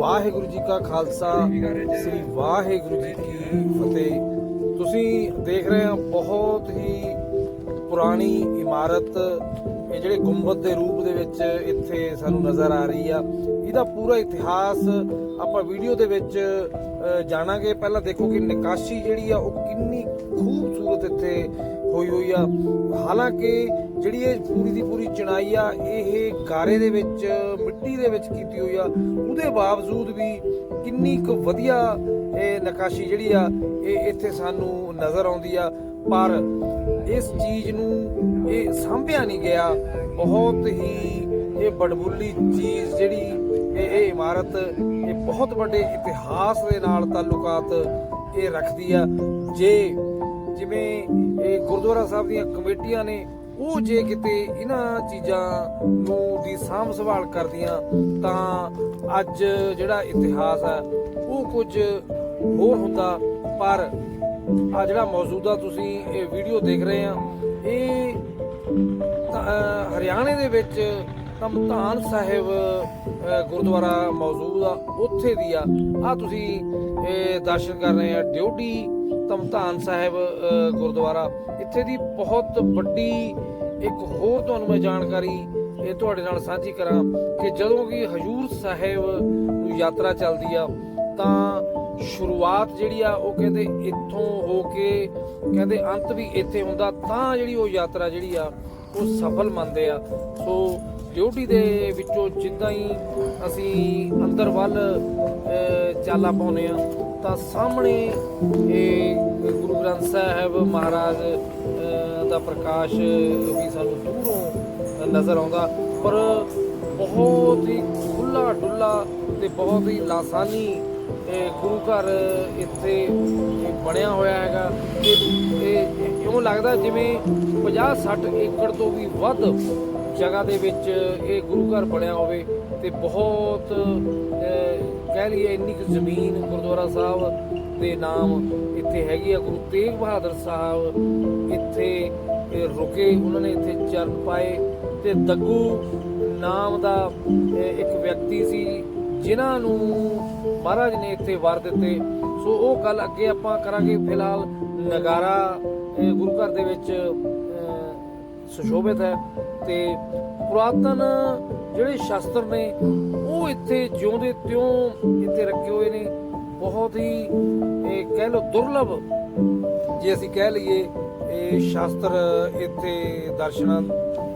ਵਾਹਿਗੁਰੂ ਜੀ ਕਾ ਖਾਲਸਾ, ਸ੍ਰੀ ਵਾਹਿਗੁਰੂ ਜੀ ਕੀ ਫਤਿਹ। ਤੁਸੀਂ ਦੇਖ ਰਹੇ ਹੋ ਬਹੁਤ ਹੀ ਪੁਰਾਣੀ ਇਮਾਰਤ, ਇਹ ਜਿਹੜੇ ਗੁੰਬਦ ਦੇ ਰੂਪ ਦੇ ਵਿੱਚ ਇੱਥੇ ਸਾਨੂੰ ਨਜ਼ਰ ਆ ਰਹੀ ਆ। ਇਹਦਾ ਪੂਰਾ ਇਤਿਹਾਸ ਆਪਾਂ ਵੀਡੀਓ ਦੇ ਵਿੱਚ ਜਾਣਾਂਗੇ। ਪਹਿਲਾਂ ਦੇਖੋ ਕਿ ਨਿਕਾਸ਼ੀ ਜਿਹੜੀ ਆ, ਉਹ ਕਿੰਨੀ ਖੂਬਸੂਰਤ ਇੱਥੇ ਹੋਈ ਹੋਈ ਆ। ਹਾਲਾਂਕਿ ਜਿਹੜੀ ਇਹ ਪੂਰੀ ਦੀ ਪੂਰੀ ਚਿਣਾਈ ਆ, ਇਹ ਗਾਰੇ ਦੇ ਵਿੱਚ, ਮਿੱਟੀ ਦੇ ਵਿੱਚ ਕੀਤੀ ਹੋਈ ਆ। ਉਹਦੇ ਬਾਵਜੂਦ ਵੀ ਕਿੰਨੀ ਕੁ ਵਧੀਆ ਇਹ ਨਕਾਸ਼ੀ ਜਿਹੜੀ ਆ, ਇਹ ਇੱਥੇ ਸਾਨੂੰ ਨਜ਼ਰ ਆਉਂਦੀ ਆ। ਪਰ ਇਸ ਚੀਜ਼ ਨੂੰ ਇਹ ਸਾਂਭਿਆ ਨਹੀਂ ਗਿਆ। ਬਹੁਤ ਹੀ ਇਹ ਬੜਬੁੱਲੀ ਚੀਜ਼ ਜਿਹੜੀ ਇਹ ਇਹ ਇਮਾਰਤ, ਇਹ ਬਹੁਤ ਵੱਡੇ ਇਤਿਹਾਸ ਦੇ ਨਾਲ ਤਾਲੁਕਾਤ ਇਹ ਰੱਖਦੀ ਆ। ਜੇ ਜਿਵੇਂ, ਇਹ ਗੁਰਦੁਆਰਾ ਸਾਹਿਬ ਦੀਆਂ ਕਮੇਟੀਆਂ ਨੇ, ਉਹ ਜੇ ਕਿਤੇ ਇਹਨਾਂ ਚੀਜ਼ਾਂ ਨੂੰ ਦੀ ਸਾਂਭ ਸੰਭਾਲ ਕਰਦੀਆਂ, ਤਾਂ ਅੱਜ ਜਿਹੜਾ ਇਤਿਹਾਸ ਹੈ, ਉਹ ਕੁਝ ਹੋਰ ਹੁੰਦਾ। ਪਰ ਆ ਜਿਹੜਾ ਮੌਜੂਦਾ ਤੁਸੀਂ ਇਹ ਵੀਡੀਓ ਦੇਖ ਰਹੇ ਆ ਇਹ ਹਰਿਆਣੇ ਦੇ ਵਿੱਚ ਤਮਤਾਨ ਸਾਹਿਬ ਗੁਰਦੁਆਰਾ ਮੌਜੂਦ ਆ, ਉੱਥੇ ਦੀ ਆ। ਆ ਤੁਸੀਂ ਦਰਸ਼ਨ ਕਰ ਰਹੇ ਆ, ਡਿਊਟੀ ਤਮਤਾਨ ਸਾਹਿਬ ਗੁਰਦੁਆਰਾ, ਇੱਥੇ ਦੀ ਬਹੁਤ ਵੱਡੀ ਇੱਕ ਹੋਰ ਤੁਹਾਨੂੰ ਮੈਂ ਜਾਣਕਾਰੀ ਇਹ ਤੁਹਾਡੇ ਨਾਲ ਸਾਂਝੀ ਕਰਾਂ ਕਿ ਜਦੋਂ ਕਿ ਹਜੂਰ ਸਾਹਿਬ ਨੂੰ ਯਾਤਰਾ ਚੱਲਦੀ ਆ, ਤਾਂ ਸ਼ੁਰੂਆਤ ਜਿਹੜੀ ਆ, ਉਹ ਕਹਿੰਦੇ ਇੱਥੋਂ ਹੋ ਕੇ, ਕਹਿੰਦੇ ਅੰਤ ਵੀ ਇੱਥੇ ਹੁੰਦਾ, ਤਾਂ ਜਿਹੜੀ ਉਹ ਯਾਤਰਾ ਜਿਹੜੀ ਆ, ਉਹ ਸਫਲ ਮੰਨਦੇ ਆ। ਸੋ ਡਿਊਟੀ ਦੇ ਵਿੱਚੋਂ ਜਿੱਦਾਂ ਹੀ ਅਸੀਂ ਅੰਦਰ ਵੱਲ ਚਾਲਾ ਪਾਉਨੇ ਆ ਤਾਂ ਸਾਹਮਣੇ ਇਹ ਗੁਰੂ ਗ੍ਰੰਥ ਸਾਹਿਬ ਮਹਾਰਾਜ ਦਾ ਪ੍ਰਕਾਸ਼ ਵੀ ਸਾਨੂੰ ਦੂਰੋਂ ਨਜ਼ਰ ਆਉਂਦਾ। ਪਰ ਬਹੁਤ ਹੀ ਖੁੱਲਾ ਡੁੱਲਾ ਤੇ ਬਹੁਤ ਹੀ ਲਾਸਾਨੀ ਗੁਰੂ ਘਰ ਇੱਥੇ ਬਣਿਆ ਹੋਇਆ ਹੈਗਾ। ਤੇ ਇਹ ਇਉਂ ਲੱਗਦਾ ਜਿਵੇਂ 50 60 ਏਕੜ ਤੋਂ ਵੀ ਵੱਧ ਜਗ੍ਹਾ ਦੇ ਵਿੱਚ ਇਹ ਗੁਰੂ ਘਰ ਬਣਿਆ ਹੋਵੇ ਤੇ ਬਹੁਤ ਕਹਿ ਲਈਏ ਇੰਨੀ ਕੁ ਜ਼ਮੀਨ ਗੁਰਦੁਆਰਾ ਸਾਹਿਬ ਦੇ ਨਾਮ ਇੱਥੇ ਹੈਗੀ ਆ, ਗੁਰੂ ਤੇਗ ਬਹਾਦਰ ਸਾਹਿਬ ਇੱਥੇ ਰੁਕੇ, ਉਹਨਾਂ ਨੇ ਇੱਥੇ ਚਰਨ ਪਾਏ ਤੇ ਦੱਗੂ ਨਾਮ ਦਾ ਇੱਕ ਵਿਅਕਤੀ ਸੀ ਜਿਨ੍ਹਾਂ ਨੂੰ ਮਹਾਰਾਜ ਨੇ ਇੱਥੇ ਵਰ ਦਿੱਤੇ। ਸੋ ਉਹ ਗੱਲ ਅੱਗੇ ਆਪਾਂ ਕਰਾਂਗੇ ਫਿਲਹਾਲ ਨਗਾਰਾ ਗੁਰੂ ਘਰ ਦੇ ਵਿੱਚ ਸੁਸ਼ੋਭਿਤ ਹੈ ਤੇ ਪੁਰਾਤਨ ਜਿਹੜੇ ਸ਼ਾਸਤਰ ਨੇ, ਉਹ ਇੱਥੇ ਜਿਉਂਦੇ ਤਿਉਂ ਇੱਥੇ ਰੱਖੇ ਹੋਏ ਨੇ। ਬਹੁਤ ਹੀ, ਇਹ ਕਹਿ ਲਓ ਦੁਰਲਭ, ਜੇ ਅਸੀਂ ਕਹਿ ਲਈਏ, ਇਹ ਸ਼ਾਸਤਰ ਇੱਥੇ ਦਰਸ਼ਨਾਂ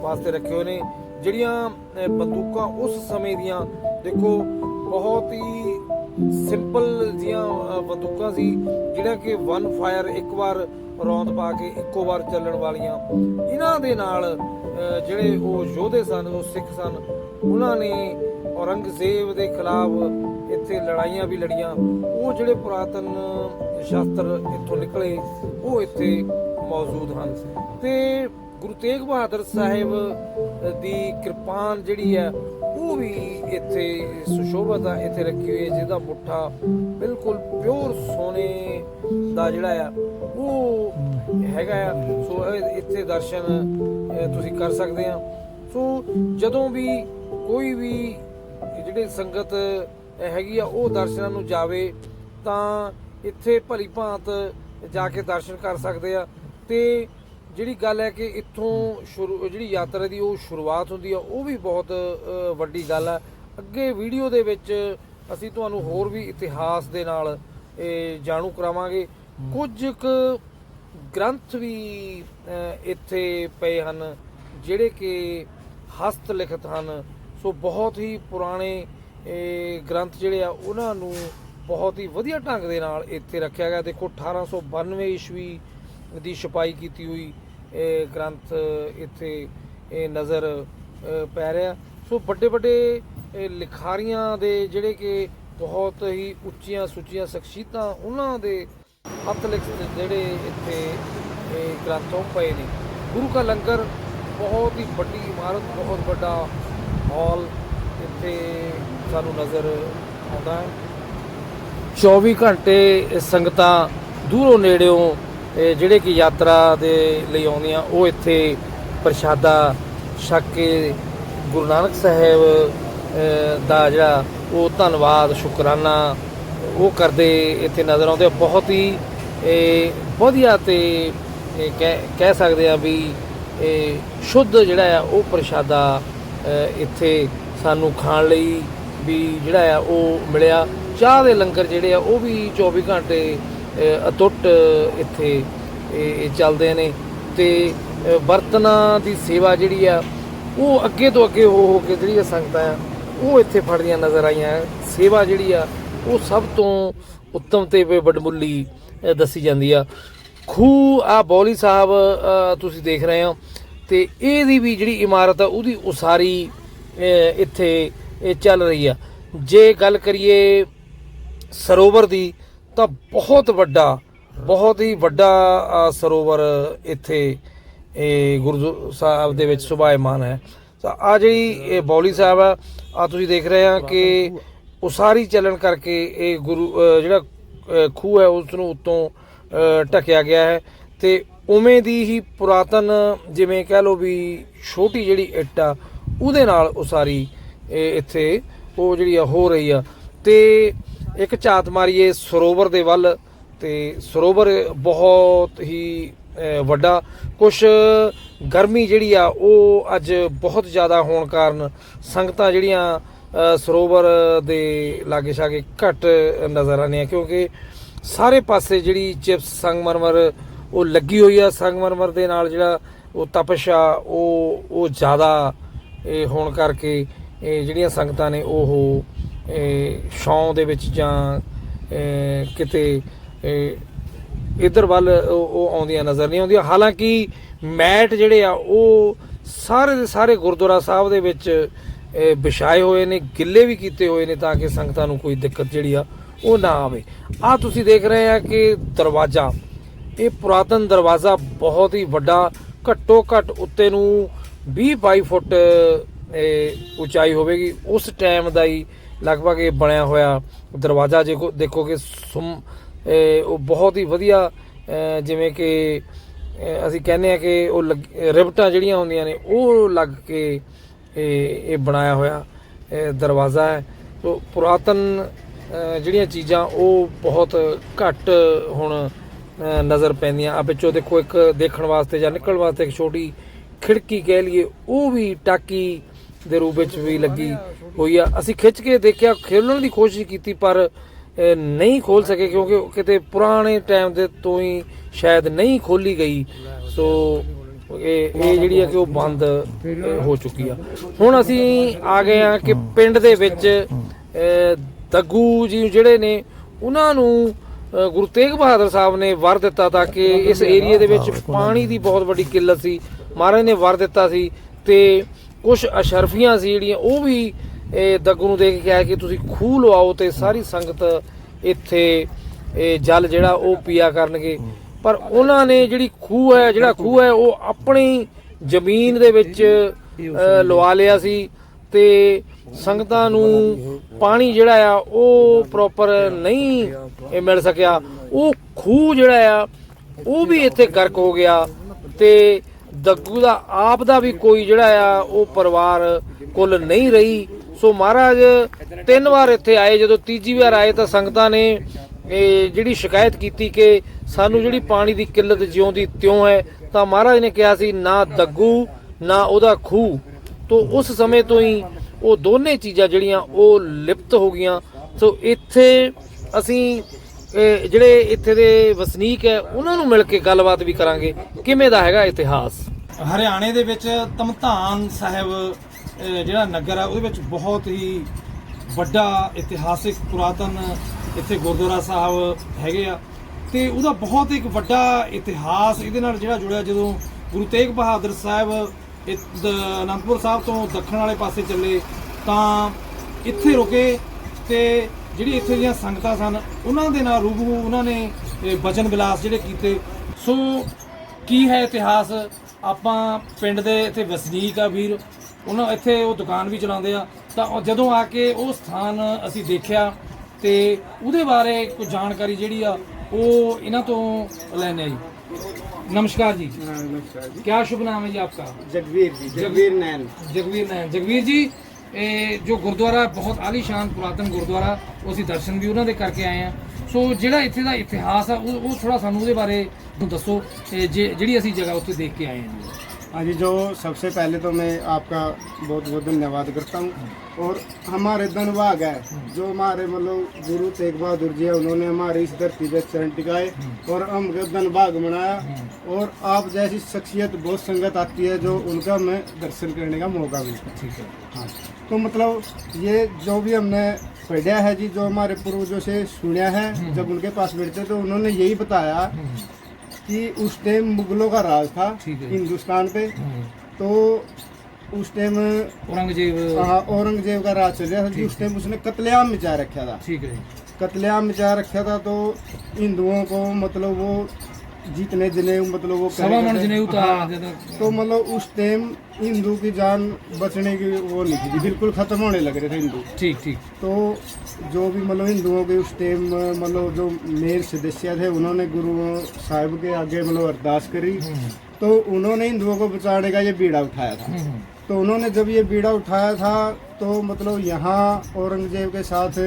ਵਾਸਤੇ ਰੱਖੇ ਹੋਏ ਨੇ। ਜਿਹੜੀਆਂ ਬੰਦੂਕਾਂ ਉਸ ਸਮੇਂ ਦੀਆਂ, ਦੇਖੋ, ਬਹੁਤ ਹੀ ਸਿੰਪਲ ਜੀਆਂ ਬੰਦੂਕਾਂ ਸੀ ਜਿਹੜਾ ਕਿ ਵਨ ਫਾਇਰ ਇੱਕ ਵਾਰ ਰੌਂਦ ਪਾ ਕੇ ਇੱਕੋ ਵਾਰ ਚੱਲਣ ਵਾਲੀਆਂ। ਇਹਨਾਂ ਦੇ ਨਾਲ ਜਿਹੜੇ ਉਹ ਯੋਧੇ ਸਨ, ਉਹ ਸਿੱਖ ਸਨ ਉਹਨਾਂ ਨੇ ਔਰੰਗਜ਼ੇਬ ਦੇ ਖਿਲਾਫ ਇੱਥੇ ਲੜਾਈਆਂ ਵੀ ਲੜੀਆਂ। ਉਹ ਜਿਹੜੇ ਪੁਰਾਤਨ ਸ਼ਾਸਤਰ ਇੱਥੋਂ ਨਿਕਲੇ, ਉਹ ਇੱਥੇ ਮੌਜੂਦ ਹਨ। ਤੇ ਗੁਰੂ ਤੇਗ ਬਹਾਦਰ ਸਾਹਿਬ ਦੀ ਕਿਰਪਾਨ ਜਿਹੜੀ ਹੈ, ਉਹ ਵੀ ਇੱਥੇ ਸੁਸ਼ੋਭਿਤ ਆ, ਇੱਥੇ ਰੱਖੀ ਹੋਈ ਹੈ, ਜਿਹਦਾ ਮੁੱਠਾ ਬਿਲਕੁਲ ਪਿਓਰ ਸੋਨੇ ਦਾ ਜਿਹੜਾ ਆ, ਉਹ ਹੈਗਾ ਆ। ਸੋ ਇੱਥੇ ਦਰਸ਼ਨ ਤੁਸੀਂ ਕਰ ਸਕਦੇ ਆ। ਸੋ ਜਦੋਂ ਵੀ ਕੋਈ ਵੀ ਜਿਹੜੇ ਸੰਗਤ ਹੈਗੀ ਆ, ਉਹ ਦਰਸ਼ਨਾਂ ਨੂੰ ਜਾਵੇ, ਤਾਂ ਇੱਥੇ ਭਲੀ ਭਾਂਤ ਜਾ ਕੇ ਦਰਸ਼ਨ ਕਰ ਸਕਦੇ ਆ। ਤੇ ਜਿਹੜੀ ਗੱਲ ਹੈ ਕਿ ਇੱਥੋਂ ਸ਼ੁਰੂ, ਜਿਹੜੀ ਯਾਤਰਾ ਦੀ ਉਹ ਸ਼ੁਰੂਆਤ ਹੁੰਦੀ ਆ, ਉਹ ਵੀ ਬਹੁਤ ਵੱਡੀ ਗੱਲ ਆ। ਅੱਗੇ ਵੀਡੀਓ ਦੇ ਵਿੱਚ ਅਸੀਂ ਤੁਹਾਨੂੰ ਹੋਰ ਵੀ ਇਤਿਹਾਸ ਦੇ ਨਾਲ, ਇਹ, ਜਾਣੂ ਕਰਾਵਾਂਗੇ। ਕੁਝ ਕੁ ਗ੍ਰੰਥ ਵੀ ਇੱਥੇ ਪਏ ਹਨ, ਜਿਹੜੇ ਕਿ ਹਸਤ ਲਿਖਤ ਹਨ। ਸੋ ਬਹੁਤ ਹੀ ਪੁਰਾਣੇ ਗ੍ਰੰਥ ਜਿਹੜੇ ਆ, ਉਹਨਾਂ ਨੂੰ ਬਹੁਤ ਹੀ ਵਧੀਆ ਢੰਗ ਦੇ ਨਾਲ ਇੱਥੇ ਰੱਖਿਆ ਗਿਆ। ਦੇਖੋ 1892 ਈਸਵੀ ਦੀ ਛਪਾਈ ਕੀਤੀ ਹੋਈ ਗ੍ਰੰਥ ਇੱਥੇ ਨਜ਼ਰ ਪੈ ਰਿਹਾ। ਸੋ ਵੱਡੇ ਵੱਡੇ ਲਿਖਾਰੀਆਂ ਦੇ ਜਿਹੜੇ ਕਿ ਬਹੁਤ ਹੀ ਉੱਚੀਆਂ ਸੁੱਚੀਆਂ ਸ਼ਖਸੀਅਤਾਂ, ਉਹਨਾਂ ਦੇ ਹੱਥ ਲਿਖ ਜਿਹੜੇ ਇੱਥੇ ਇਹ ਗ੍ਰੰਥੋਂ ਪਏ ਨੇ। ਗੁਰੂ ਕਾ ਲੰਗਰ, ਬਹੁਤ ਹੀ ਵੱਡੀ ਇਮਾਰਤ, ਬਹੁਤ ਵੱਡਾ ਮਾਹੌਲ ਇੱਥੇ ਸਾਨੂੰ ਨਜ਼ਰ ਆਉਂਦਾ ਹੈ 24 ਘੰਟੇ ਸੰਗਤਾਂ ਦੂਰੋਂ ਨੇੜਿਓਂ, ਇਹ ਜਿਹੜੇ ਕਿ ਯਾਤਰਾ ਦੇ ਲਈ ਆਉਂਦੀਆਂ, ਉਹ ਇੱਥੇ ਪ੍ਰਸ਼ਾਦਾ ਛਕ ਕੇ ਗੁਰੂ ਨਾਨਕ ਸਾਹਿਬ ਦਾ ਜਿਹੜਾ ਉਹ ਧੰਨਵਾਦ, ਸ਼ੁਕਰਾਨਾ, ਉਹ ਕਰਦੇ ਇੱਥੇ ਨਜ਼ਰ ਆਉਂਦੇ ਆ। ਬਹੁਤ ਹੀ ਵਧੀਆ ਤੇ ਕਹਿ ਕਹਿ ਸਕਦੇ ਆ ਵੀ ਇਹ ਸ਼ੁੱਧ ਜਿਹੜਾ ਆ, ਉਹ ਪ੍ਰਸ਼ਾਦਾ ਇੱਥੇ ਸਾਨੂੰ ਖਾਣ ਲਈ ਵੀ ਜਿਹੜਾ ਆ ਉਹ ਮਿਲਿਆ। ਚਾਹ ਦੇ ਲੰਗਰ ਜਿਹੜੇ ਆ ਉਹ ਵੀ 24 ਘੰਟੇ ਅ, ਅਤੁੱਟ ਇੱਥੇ ਇਹ ਚੱਲਦੇ ਨੇ। ਤੇ ਬਰਤਨਾਂ ਦੀ ਸੇਵਾ ਜਿਹੜੀ ਆ ਉਹ ਅੱਗੇ ਤੋਂ ਅੱਗੇ ਹੋ ਹੋ ਕੇ ਜਿਹੜੀਆਂ ਸੰਗਤਾਂ ਆ ਉਹ ਇੱਥੇ ਫੜਦੀਆਂ ਨਜ਼ਰ ਆਈਆਂ। ਸੇਵਾ ਜਿਹੜੀ ਆ ਉਹ ਸਭ ਤੋਂ ਉੱਤਮ ਤੇ ਵੱਡਮੁੱਲੀ ਦੱਸੀ ਜਾਂਦੀ ਆ। ਖੂਹ ਆ ਬੌਲੀ ਸਾਹਿਬ ਤੁਸੀਂ ਦੇਖ ਰਹੇ ਹੋ। ਤੇ ਇਹਦੀ ਵੀ ਜਿਹੜੀ ਇਮਾਰਤ ਆ ਉਹਦੀ ਉਸਾਰੀ ਇੱਥੇ ਇਹ ਚੱਲ ਰਹੀ ਆ। ਜੇ ਗੱਲ ਕਰੀਏ ਸਰੋਵਰ ਦੀ ਤਾਂ ਬਹੁਤ ਵੱਡਾ ਬਹੁਤ ਹੀ ਵੱਡਾ ਸਰੋਵਰ ਇੱਥੇ ਇਹ ਗੁਰੂ ਸਾਹਿਬ ਦੇ ਵਿੱਚ ਸੁਭਾਇਮਾਨ ਹੈ। ਤਾਂ ਆ ਜਿਹੜੀ ਇਹ ਬੌਲੀ ਸਾਹਿਬ ਆ ਆ ਤੁਸੀਂ ਦੇਖ ਰਹੇ ਆ ਕਿ ਉਸਾਰੀ ਚੱਲਣ ਕਰਕੇ ਇਹ ਗੁਰੂ ਜਿਹੜਾ ਖੂਹ ਹੈ ਉਸ ਨੂੰ ਉੱਤੋਂ ਅ, ਢੱਕਿਆ ਗਿਆ ਹੈ। ਤੇ ਉਵੇਂ ਦੀ ਹੀ ਪੁਰਾਤਨ, ਜਿਵੇਂ ਕਹਿ ਲਓ ਵੀ ਛੋਟੀ ਜਿਹੜੀ ਇੱਟ ਆ, ਉਹਦੇ ਨਾਲ ਉਸਾਰੀ ਇਹ ਇੱਥੇ ਉਹ ਜਿਹੜੀ ਆ ਹੋ ਰਹੀ ਆ। ਤੇ ਇੱਕ ਝਾਤ ਮਾਰੀਏ ਸਰੋਵਰ ਦੇ ਵੱਲ, ਤੇ ਸਰੋਵਰ ਬਹੁਤ ਹੀ ਵੱਡਾ। ਕੁਛ ਗਰਮੀ ਜਿਹੜੀ ਆ, ਉਹ ਅੱਜ ਬਹੁਤ ਜ਼ਿਆਦਾ ਹੋਣ ਕਾਰਨ ਸੰਗਤਾਂ ਜਿਹੜੀਆਂ ਸਰੋਵਰ ਦੇ ਲਾਗੇ ਛਾਗੇ ਘੱਟ ਨਜ਼ਰ ਆਉਂਦੀਆਂ, ਕਿਉਂਕਿ ਸਾਰੇ ਪਾਸੇ ਜਿਹੜੀ ਚਿਪਸ, ਸੰਗਮਰਮਰ ਉਹ ਲੱਗੀ ਹੋਈ ਆ ਸੰਗਮਰਮਰ ਦੇ ਨਾਲ ਜਿਹੜਾ ਉਹ ਤਪਸ਼ ਆ, ਉਹ ਉਹ ਜ਼ਿਆਦਾ, ਇਹ ਹੋਣ ਕਰਕੇ ਇਹ ਜਿਹੜੀਆਂ ਸੰਗਤਾਂ ਨੇ ਉਹ, ਇਹ ਛਾਂ ਦੇ ਵਿੱਚ ਜਾਂ ਕਿਤੇ, ਇਹ ਇਧਰ ਵੱਲ ਉਹ ਆਉਂਦੀਆਂ ਨਜ਼ਰ ਨਹੀਂ ਆਉਂਦੀਆਂ। ਹਾਲਾਂਕਿ ਮੈਟ ਜਿਹੜੇ ਆ, ਉਹ ਸਾਰੇ ਦੇ ਸਾਰੇ ਗੁਰਦੁਆਰਾ ਸਾਹਿਬ ਦੇ ਵਿੱਚ ਵਿਛਾਏ ਹੋਏ ਨੇ, ਗਿੱਲੇ ਵੀ ਕੀਤੇ ਹੋਏ ਨੇ ਤਾਂ ਕਿ ਸੰਗਤਾਂ ਨੂੰ ਕੋਈ ਦਿੱਕਤ ਜਿਹੜੀ ਆ ਉਹ ਨਾ ਆਵੇ। ਆ ਤੁਸੀਂ ਦੇਖ ਰਹੇ ਆ ਕਿ ਦਰਵਾਜ਼ਾ ਇਹ ਪੁਰਾਤਨ ਦਰਵਾਜ਼ਾ ਬਹੁਤ ਹੀ ਵੱਡਾ, ਘੱਟੋ ਘੱਟ ਉੱਤੇ ਨੂੰ 20 22 ਫੁੱਟ ਇਹ ਉਚਾਈ ਹੋਵੇਗੀ। ਉਸ ਟਾਈਮ ਦਾ ਹੀ ਲਗਭਗ ਇਹ ਬਣਿਆ ਹੋਇਆ ਦਰਵਾਜ਼ਾ ਜੇ ਕੋ ਦੇਖੋਗੇ ਸੁਮ ਇਹ ਉਹ ਬਹੁਤ ਹੀ ਵਧੀਆ ਜਿਵੇਂ ਕਿ ਅਸੀਂ ਕਹਿੰਦੇ ਆ ਕਿ ਉਹ ਲੱਗ- ਰਿਬਟਾਂ ਜਿਹੜੀਆਂ ਹੁੰਦੀਆਂ ਨੇ, ਉਹ ਲੱਗ ਕੇ, ਇਹ ਇਹ ਬਣਾਇਆ ਹੋਇਆ ਦਰਵਾਜ਼ਾ ਹੈ। ਸੋ ਪੁਰਾਤਨ ਜਿਹੜੀਆਂ ਚੀਜ਼ਾਂ ਉਹ ਬਹੁਤ ਘੱਟ ਹੁਣ ਨਜ਼ਰ ਪੈਂਦੀਆਂ। ਆ ਵਿੱਚੋਂ ਦੇਖੋ ਇੱਕ ਦੇਖਣ ਵਾਸਤੇ ਜਾਂ ਨਿਕਲਣ ਵਾਸਤੇ ਇੱਕ ਛੋਟੀ ਖਿੜਕੀ ਕਹਿ ਲਈਏ, ਉਹ ਵੀ ਟਾਕੀ ਦੇ ਰੂਪ ਵਿੱਚ ਵੀ ਲੱਗੀ ਹੋਈ ਆ। ਅਸੀਂ ਖਿੱਚ ਕੇ ਦੇਖਿਆ, ਖੇਲਣ ਦੀ ਕੋਸ਼ਿਸ਼ ਕੀਤੀ, ਪਰ ਨਹੀਂ ਖੋਲ ਸਕੇ ਕਿਉਂਕਿ ਕਿਤੇ ਪੁਰਾਣੇ ਟਾਈਮ ਦੇ ਤੋਂ ਹੀ ਸ਼ਾਇਦ ਨਹੀਂ ਖੋਲੀ ਗਈ। ਸੋ, ਇਹ ਇਹ ਜਿਹੜੀ ਆ ਕਿ ਉਹ ਬੰਦ ਹੋ ਚੁੱਕੀ ਆ। ਹੁਣ ਅਸੀਂ ਆ ਗਏ ਆ ਕਿ ਪਿੰਡ ਦੇ ਵਿੱਚ ਦੱਗੂ ਜੀ ਜਿਹੜੇ ਨੇ, ਉਹਨਾਂ ਨੂੰ ਗੁਰੂ ਤੇਗ ਬਹਾਦਰ ਸਾਹਿਬ ਨੇ ਵਰ ਦਿੱਤਾ ਤਾਂ ਕਿ ਇਸ ਏਰੀਏ ਦੇ ਵਿੱਚ ਪਾਣੀ ਦੀ ਬਹੁਤ ਵੱਡੀ ਕਿੱਲਤ ਸੀ। ਮਹਾਰਾਜ ਨੇ ਵਰ ਦਿੱਤਾ ਸੀ ਤੇ ਕੁਝ ਅਸ਼ਰਫੀਆਂ ਸੀ ਜਿਹੜੀਆਂ, ਉਹ ਵੀ ਇਹ ਦੱਗੂ ਨੂੰ ਦੇਖ ਕੇ ਕਿਹਾ ਕਿ ਤੁਸੀਂ ਖੂਹ ਲਵਾਓ ਤੇ ਸਾਰੀ ਸੰਗਤ ਇੱਥੇ ਇਹ ਜਲ ਜਿਹੜਾ ਉਹ ਪੀਆ ਕਰਨਗੇ। ਪਰ ਉਹਨਾਂ ਨੇ ਜਿਹੜੀ ਖੂਹ ਹੈ, ਜਿਹੜਾ ਖੂਹ ਹੈ, ਉਹ ਆਪਣੀ ਜ਼ਮੀਨ ਦੇ ਵਿੱਚ ਲਵਾ ਲਿਆ ਸੀ ਤੇ ਸੰਗਤਾਂ ਨੂੰ ਪਾਣੀ ਜਿਹੜਾ ਆ, ਉਹ ਪ੍ਰੋਪਰ ਨਹੀਂ ਇਹ ਮਿਲ ਸਕਿਆ। ਉਹ ਖੂਹ ਜਿਹੜਾ ਆ, ਉਹ ਵੀ ਇੱਥੇ ਗਰਕ ਹੋ ਗਿਆ ਤੇ ਦੱਗੂ ਦਾ, ਆਪ ਦਾ ਵੀ ਕੋਈ ਜਿਹੜਾ ਆ, ਉਹ ਪਰਿਵਾਰ ਕੁੱਲ ਨਹੀਂ ਰਹੀ। ਸੋ ਮਹਾਰਾਜ, ਤਿੰਨ ਵਾਰ ਇੱਥੇ ਆਏ, ਜਦੋਂ ਤੀਜੀ ਵਾਰ ਆਏ ਤਾਂ ਸੰਗਤਾਂ ਨੇ ਇਹ ਜਿਹੜੀ ਸ਼ਿਕਾਇਤ ਕੀਤੀ ਕਿ ਸਾਨੂੰ ਜਿਹੜੀ ਪਾਣੀ ਦੀ ਕਿੱਲਤ ਜਿਉਂ ਦੀ ਤਿਉਂ ਹੈ, ਤਾਂ ਮਹਾਰਾਜ ਨੇ ਕਿਹਾ ਸੀ, ਨਾ ਦੱਗੂ, ਨਾ ਉਹਦਾ ਖੂਹ। ਤੋਂ ਉਸ ਸਮੇਂ ਤੋਂ ਹੀ ਉਹ ਦੋਨੇ ਚੀਜ਼ਾਂ ਜਿਹੜੀਆਂ ਉਹ ਲਿਪਤ ਹੋ ਗਈਆਂ। ਸੋ ਇੱਥੇ ਅਸੀਂ ਜਿਹੜੇ ਇੱਥੇ ਦੇ ਵਸਨੀਕ ਹੈ, ਉਹਨਾਂ ਨੂੰ ਮਿਲ ਕੇ ਗੱਲਬਾਤ ਵੀ ਕਰਾਂਗੇ। ਕਿਵੇਂ ਦਾ ਹੈਗਾ ਇਤਿਹਾਸ? ਹਰਿਆਣੇ ਦੇ ਵਿੱਚ ਤਮਧਾਨ ਸਾਹਿਬ ਜਿਹੜਾ ਨਗਰ ਹੈ, ਉਹਦੇ ਵਿੱਚ ਬਹੁਤ ਹੀ ਵੱਡਾ ਇਤਿਹਾਸਿਕ ਪੁਰਾਤਨ ਇੱਥੇ ਗੁਰਦੁਆਰਾ ਸਾਹਿਬ ਹੈਗੇ ਆ। ਤੇ ਉਹਦਾ ਬਹੁਤ ਇੱਕ ਵੱਡਾ ਇਤਿਹਾਸ ਇਹਦੇ ਨਾਲ ਜਿਹੜਾ ਜੁੜਿਆ ਜਦੋਂ ਗੁਰੂ ਤੇਗ ਬਹਾਦਰ ਸਾਹਿਬ ਇਹ ਅਨੰਦਪੁਰ ਸਾਹਿਬ ਤੋਂ ਦੱਖਣ ਵਾਲੇ ਪਾਸੇ ਚੱਲੇ, ਤਾਂ ਇੱਥੇ ਰੁਕੇ ਤੇ ਜਿਹੜੀ ਇੱਥੇ ਦੀਆਂ ਸੰਗਤਾਂ ਸਨ, ਉਹਨਾਂ ਦੇ ਨਾਲ ਰੂਬਰੂ ਉਹਨਾਂ ਨੇ, ਇਹ ਬਚਨ ਵਿਲਾਸ ਜਿਹੜੇ ਕੀਤੇ। ਸੋ ਕੀ ਹੈ ਇਤਿਹਾਸ? ਆਪਾਂ ਪਿੰਡ ਦੇ ਇੱਥੇ ਵਸਨੀਕ ਆ ਵੀਰ, ਉਹਨਾਂ ਇੱਥੇ ਉਹ ਦੁਕਾਨ ਵੀ ਚਲਾਉਂਦੇ ਆ। ਤਾਂ ਜਦੋਂ ਆ ਕੇ ਉਹ ਸਥਾਨ ਅਸੀਂ ਦੇਖਿਆ ਤੇ ਉਹਦੇ ਬਾਰੇ ਕੋਈ ਜਾਣਕਾਰੀ ਜਿਹੜੀ ਆ, ਉਹ ਇਹਨਾਂ ਤੋਂ ਲੈਣੇ ਆ ਜੀ नमस्कार जी नमस्कार जी क्या शुभ नाम है जी आपका जगवीर जी जगवीर नैन जगवीर नारायण जगवीर जी ਇਹ ਜੋ ਗੁਰਦੁਆਰਾ ਬਹੁਤ ਆਲੀਸ਼ਾਨ ਪੁਰਾਤਨ ਗੁਰਦੁਆਰਾ ਉਹ ਅਸੀਂ ਦਰਸ਼ਨ ਵੀ ਉਹਨਾਂ ਦੇ ਕਰਕੇ ਆਏ ਆ ਸੋ ਜਿਹੜਾ ਇੱਥੇ ਦਾ ਇਤਿਹਾਸ ਆ ਉਹ ਉਹ ਥੋੜਾ ਸਾਨੂੰ ਉਹਦੇ ਬਾਰੇ ਦੱਸੋ ਤੇ ਜੇ- ਜਿਹੜੀ ਅਸੀਂ ਜਗ੍ਹਾ ਉੱਥੇ ਦੇਖ ਕੇ ਆਏ ਹਾਂ ਜੀ हाँ जी जो सबसे पहले तो मैं आपका बहुत बहुत धन्यवाद करता हूँ। और हमारे धनभाग है जो हमारे मतलब गुरु तेग बहादुर जी है उन्होंने हमारी इस धरती पर चरण टिकाए और हम धनभाग बनाया और आप जैसी शख्सियत बहुत संगत आती है जो उनका हमें दर्शन करने का मौका मिलता ठीक है। हाँ तो मतलब ये जो भी हमने पढ़ा है जी जो हमारे पूर्वजों से सुना है जब उनके पास बैठते तो उन्होंने यही बताया हम्म। कि उस टाइम मुगलों का राज था हिंदुस्तान पे। हाँ। तो उस टाइम औरंगज़ेब हाँ औरंगज़ेब का राज चल रहा था। उस टाइम उसने कतलेआम में जा रखा था। ठीक है। कतलेआम में जा रखा था तो हिंदुओं को मतलब वो जीतने जने मतलब वो सवा जने उतार हाँ। तो मतलब उस टाइम हिंदू की जान बचने की वो नहीं थी बिल्कुल ख़त्म होने लग रहे थे हिंदू ठीक ठीक। तो जो भी मतलब हिंदुओं के उस टाइम मतलब जो मेन सदस्य थे उन्होंने गुरु साहब के आगे मतलब अरदास करी। हम्म। तो उन्होंने हिंदुओं को बचाने का ये बीड़ा उठाया था। हम्म। तो उन्होंने जब ये बीड़ा उठाया था तो मतलब यहाँ औरंगज़ेब के साथ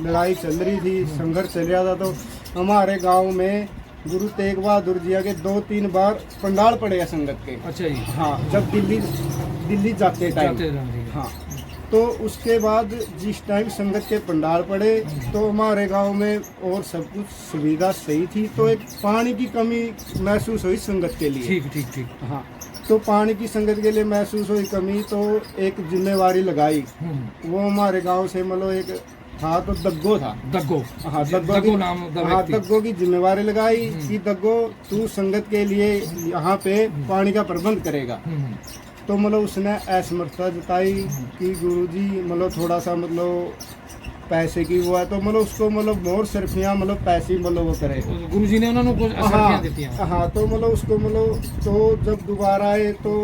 लड़ाई चल रही थी संघर्ष चल रहा था। तो हमारे गाँव में गुरु तेग बहादुर जी आगे दो तीन बार पंडाल पड़े हैं संगत के। अच्छा जी। हाँ जब दिल्ली दिल्ली जाते टाइम हाँ तो उसके बाद जिस टाइम संगत के पंडाल पड़े तो हमारे गाँव में और सब कुछ सुविधा सही थी तो एक पानी की कमी महसूस हुई संगत के लिए। ठीक ठीक ठीक। हाँ तो पानी की संगत के लिए महसूस हुई कमी तो एक जिम्मेवारी लगाई। हम्म। वो हमारे गाँव से मतलब एक था तो दग्गो था ਦੱਗੋ हाँ दग्गो ਦੱਗੋ की ਨਾਮ ਦਾ हाँ ਵਿਅਕਤੀ दग्गो की जिम्मेवारी लगाई कि दग्गो तू संगत के लिए यहाँ पे पानी का प्रबंध करेगा ਹੂੰ ਹੂੰ तो मतलब उसने असमर्थता जताई कि गुरुजी मतलब थोड़ा सा मतलब पैसे की वो है तो मतलब उसको मतलब मोर सिर्फियाँ मतलब पैसे ही मतलब वो करे ਉਹ ਗੁਰੂ ਜੀ ਨੇ ਉਹਨਾਂ ਨੂੰ ਕੁਝ ਅਸਰਫੀਆਂ ਦਿੱਤੀਆਂ हाँ हाँ तो मतलब उसको मतलब तो जब दोबारा आए तो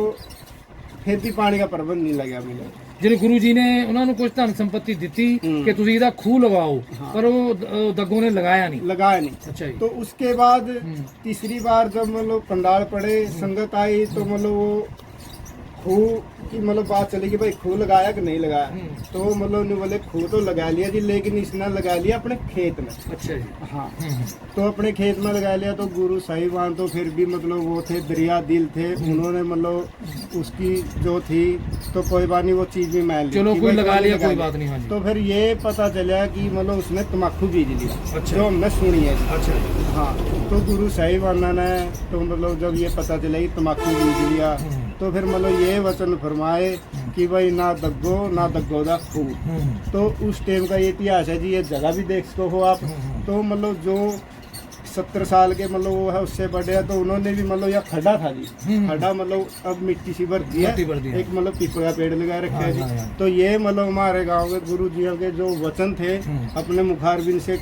फिर भी पानी का प्रबंध नहीं लगा मिले ਜਿਹੜੇ ਗੁਰੂ ਜੀ ਨੇ ਉਹਨਾਂ ਨੂੰ ਕੁਝ ਧਨ ਸੰਪਤੀ ਦਿੱਤੀ ਕਿ ਤੁਸੀਂ ਇਹਦਾ ਖੂਹ ਲਗਾਓ पर वो दगों ने लगाया नहीं लगाया नहीं अच्छा जी तो उसके बाद तीसरी बार जब मतलब पंडाल पड़े संगत आई तो मतलब वो खू की मतलब बात चली कि भाई खू लगाया कि नहीं लगाया? हम्म। तो मतलब उन्होंने बोले खू तो लगा लिया जी लेकिन इसने लगा लिया अपने खेत में। अच्छा जी। हाँ। हम्म, हम्म। तो अपने खेत में लगा लिया तो गुरु साहिबान तो फिर भी मतलब वो थे दरिया दिल थे। उन्होंने मतलब उसकी जो थी तो कोई बात नहीं वो चीज़ भी मैं चलो कोई लगा लिया कोई बात नहीं हाँ तो फिर ये पता चला कि मतलब उसने तम्बाकू बीज लिया अच्छा। जो हमने सुनी है अच्छा। हाँ। तो गुरु साहिबाना ने तो मतलब जब ये पता चला कि तम्बाकू बीज लिया तो फिर मतलब ये वचन फरमाए कि भाई ना दग्गो ना दग्गो दा खूब ਹੂੰ ਹੂੰ तो उस टाइम का ये इतिहास है जी ये जगह भी देख सको हो आप हम्म। तो मतलब जो सत्तर साल के मतलब वो है उससे बड़े हैं तो उन्होंने भी मतलब यह खड्डा था जी हम्म। खड्डा मतलब अब मिट्टी सी भर है है। एक मतलब पीपल का पेड़ लगा रखा है हाँ, हाँ, जी हाँ। तो ये मतलब हमारे गाँव के गुरु जी के जो वचन थे हम्म। अपने मुखारबिन से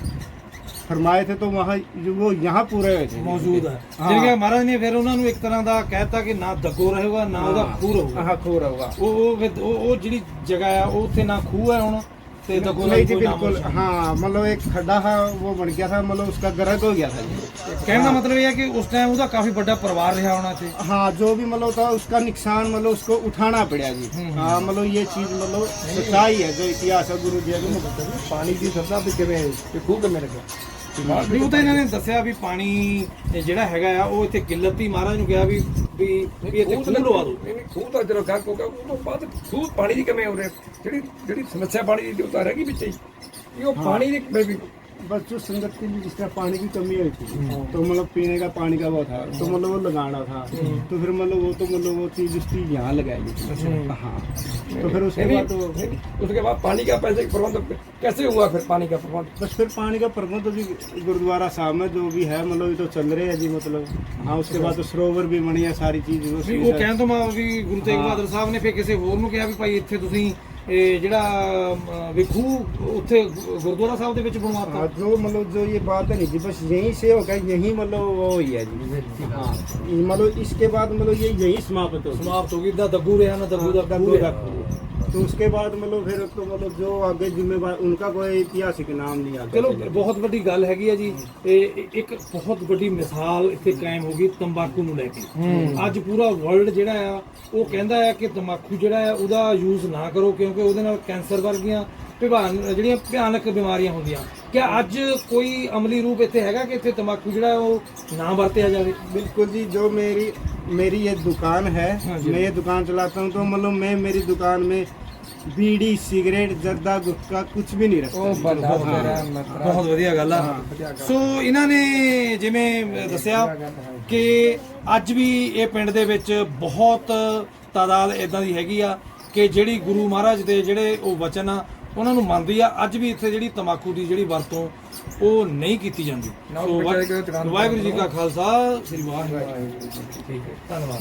ਫਰਮਾਏ ਥੇ ਤੋਂ ਵਹਾਂ ਉਹ ਯਹਾਂ ਪੂਰੇ ਹੋਏ ਥੇ ਮੌਜੂਦ ਹੈ। ਜਿਹੜੇ ਮਹਾਰਾਜ ਨੇ ਫਿਰ ਉਹਨਾਂ ਨੂੰ ਇੱਕ ਤਰ੍ਹਾਂ ਦਾ ਕਹਿਤਾ ਕਿ ਨਾ ਦੱਗੋ ਰਹੇਗਾ ਨਾ ਉਹਦਾ ਖੂਹ ਰਹੂਗਾ। ਹਾਂ ਖੂਹ ਰਹੂਗਾ। ਉਹ ਉਹ ਜਿਹੜੀ ਜਗ੍ਹਾ ਆ ਉਹ ਉੱਥੇ ਨਾ ਖੂਹ ਹੈ ਹੁਣ ਤੇ ਦੱਗੋ ਨਹੀਂ ਜੀ ਬਿਲਕੁਲ। ਹਾਂ ਮਤਲਬ ਇੱਕ ਖੱਡਾ ਹੈ ਉਹ ਬਣ ਗਿਆ ਸੀ ਮਤਲਬ ਉਸਕਾ ਗਰਕ ਹੋ ਗਿਆ ਸੀ ਕਹਿਣ ਮਤਲਬ ਇਹ ਹੈ ਕਿ ਉਸ ਟਾਈਮ ਉਹਦਾ ਕਾਫੀ ਵੱਡਾ ਪਰਿਵਾਰ ਰਿਹਾ ਹੋਣਾ ਤੇ ਹਾਂ ਜੋ ਵੀ ਮਤਲਬ ਤਾਂ ਉਸਕਾ ਨੁਕਸਾਨ ਮਤਲਬ ਉਸਕੋ ਉਠਾਣਾ ਪੜਿਆ ਜੀ। ਹਾਂ ਮਤਲਬ ਇਹ ਚੀਜ਼ ਮਤਲਬ ਸੱਚਾਈ ਹੈ ਜੋ ਇਤਿਹਾਸ ਗੁਰੂ ਜੀ ਦੇ ਪਾਣੀ ਦੀ ਸਰਦਾ ਵੀ ਕਿਵੇਂ ਕਿ ਖੂਹ ਕਿਵੇਂ ਲੱਗਾ ਵੀ ਉਹ ਤਾਂ ਇਹਨਾਂ ਨੇ ਦੱਸਿਆ ਵੀ ਪਾਣੀ ਜਿਹੜਾ ਹੈਗਾ ਆ ਉਹ ਇੱਥੇ ਕਿੱਲਤ ਹੀ ਮਹਾਰਾਜ ਨੂੰ ਕਿਹਾ ਵੀ ਵੀ ਵੀ ਇੱਥੇ ਖੂਹ ਲਵਾ ਦਿਓ। ਨਹੀਂ ਨਹੀਂ ਖੂਹ ਤਾਂ ਜਦੋਂ ਗੱਲ ਕੋਗਾ ਉਹ ਤੋਂ ਬਾਅਦ ਖੂਹ ਪਾਣੀ ਦੀ ਕਿਵੇਂ ਹੋ ਰਿਹਾ? ਜਿਹੜੀ ਜਿਹੜੀ ਸਮੱਸਿਆ ਪਾਣੀ ਦੀ ਉਹ ਤਾਂ ਰਹਿ ਗਈ ਵਿੱਚ ਹੀ। ਇਹ ਉਹ ਪਾਣੀ ਦੀ ਵੀ- बस जो संगत के लिए जिस तरह पानी की कमी हुई थी तो मतलब पीने का पानी का वो था तो मतलब वो लगाना था तो फिर मतलब वो तो मतलब वो चीज उसकी यहाँ लगाई थी हाँ तो फिर उसके नहीं, बाद तो नहीं, उसके बाद पानी का पैसे का प्रबंध कैसे हुआ फिर पानी का प्रबंध बस फिर पानी का प्रबंध तो जी गुरुद्वारा साहब में जो भी है मतलब ये तो चल रहे हैं जी मतलब हाँ उसके बाद तो सरोवर भी बनी है सारी चीज वो ਵੀ ਉਹ सुविधा- ਕਹਿਣ ਤੋਂ ਮਾ ਵੀ ਗੁਰੂ ਤੇਗ ਬਹਾਦਰ ਸਾਹਿਬ ਨੇ ਫਿਰ ਕਿਸੇ ਹੋਰ ਨੂੰ ਕਿਹਾ ਵੀ ਭਾਈ ਇੱਥੇ ਤੁਸੀਂ ਇਹ ਜਿਹੜਾ ਅਮ, ਵੀ ਖੂਹ ਉੱਥੇ ਗੁ- ਗੁਰਦੁਆਰਾ ਸਾਹਿਬ ਦੇ ਵਿੱਚ ਬਣਵਾਤਾ हाँ जो मतलब जो ये बात है नहीं जी बस यहीं से होगा यहीं मतलब वो हुई है जी हाँ मतलब इसके बाद मतलब ये यहीं समाप्त हो गई। ਸਮਾਪਤ ਹੋ ਗਈ ਦਾ ਦੱਗੂ ਰਿਹਾ ਨਾ ਦੱਗੂ ਦਾ ਖੂਹ दग्गो ਰਿਹਾ। दा खूह। तो उसके बाद मतलब फिर तो मतलब जो आगे जिम्मेवार उनका कोई ऐतिहासिक नाम नहीं आता ਚਲੋ ਬਹੁਤ ਵੱਡੀ ਗੱਲ ਹੈਗੀ ਆ ਜੀ ਇਹ ਇਹ ਇੱਕ ਬਹੁਤ ਵੱਡੀ ਮਿਸਾਲ ਇੱਥੇ ਕਾਇਮ ਹੋ ਗਈ ਤੰਬਾਕੂ ਨੂੰ ਲੈ ਕੇ ਅੱਜ ਪੂਰਾ ਵਰਲਡ ਜਿਹੜਾ ਆ ਉਹ ਕਹਿੰਦਾ ਹੈ ਕਿ ਤੰਬਾਕੂ ਜਿਹੜਾ ਆ ਉਹਦਾ ਯੂਜ਼ ਨਾ ਕਰੋ ਕਿਉਂਕਿ ਉਹਦੇ ਨਾਲ ਕੈਂਸਰ ਵਰਗੀਆਂ ਭਿਆਨ ਜਿਹੜੀਆਂ ਭਿਆਨਕ ਬਿਮਾਰੀਆਂ ਹੁੰਦੀਆਂ ਕਿ ਅੱਜ ਕੋਈ ਅਮਲੀ ਰੂਪ ਇੱਥੇ ਹੈਗਾ ਕਿ ਇੱਥੇ ਤੰਬਾਕੂ ਜਿਹੜਾ ਹੈ ਉਹ ਨਾ ਵਰਤਿਆ ਜਾਵੇ बिल्कुल जी जो मेरी मेरी ये दुकान है हाँ जी। मैं ये दुकान चलाता हूँ तो मतलब मैं मेरी दुकान में बीड़ी सिगरेट जर्दा गुटखा कुछ भी नहीं रखता ਉਹ ਬੰਦਾ ਤੇਰਾ ਮਤਲਬ ਬਹੁਤ ਵਧੀਆ ਗੱਲ ਆ ਸੋ ਇਹਨਾਂ ਨੇ ਜਿਵੇਂ ਦੱਸਿਆ ਕਿ ਅੱਜ ਵੀ ਇਹ ਪਿੰਡ ਦੇ ਵਿੱਚ ਬਹੁਤ ਤਾਦਾਦ ਇਦਾਂ ਦੀ ਹੈਗੀ ਆ ਕਿ ਜਿਹੜੀ ਗੁਰੂ ਮਹਾਰਾਜ ਦੇ ਜਿਹੜੇ ਉਹ ਵਚਨ ਆ ਉਹਨਾਂ ਨੂੰ ਮੰਨਦੀ ਆ। ਅੱਜ ਵੀ ਇੱਥੇ ਜਿਹੜੀ ਤਮਾਕੂ ਦੀ ਜਿਹੜੀ ਵਰਤੋਂ ਉਹ ਨਹੀਂ ਕੀਤੀ ਜਾਂਦੀ। ਸੋ ਵਾਹਿਗੁਰੂ ਜੀ ਕਾ ਖਾਲਸਾ ਸ੍ਰੀ ਵਾਹਿਗੁਰੂ ਜੀ ਕੀ ਫਤਿਹ। ਠੀਕ ਹੈ ਧੰਨਵਾਦ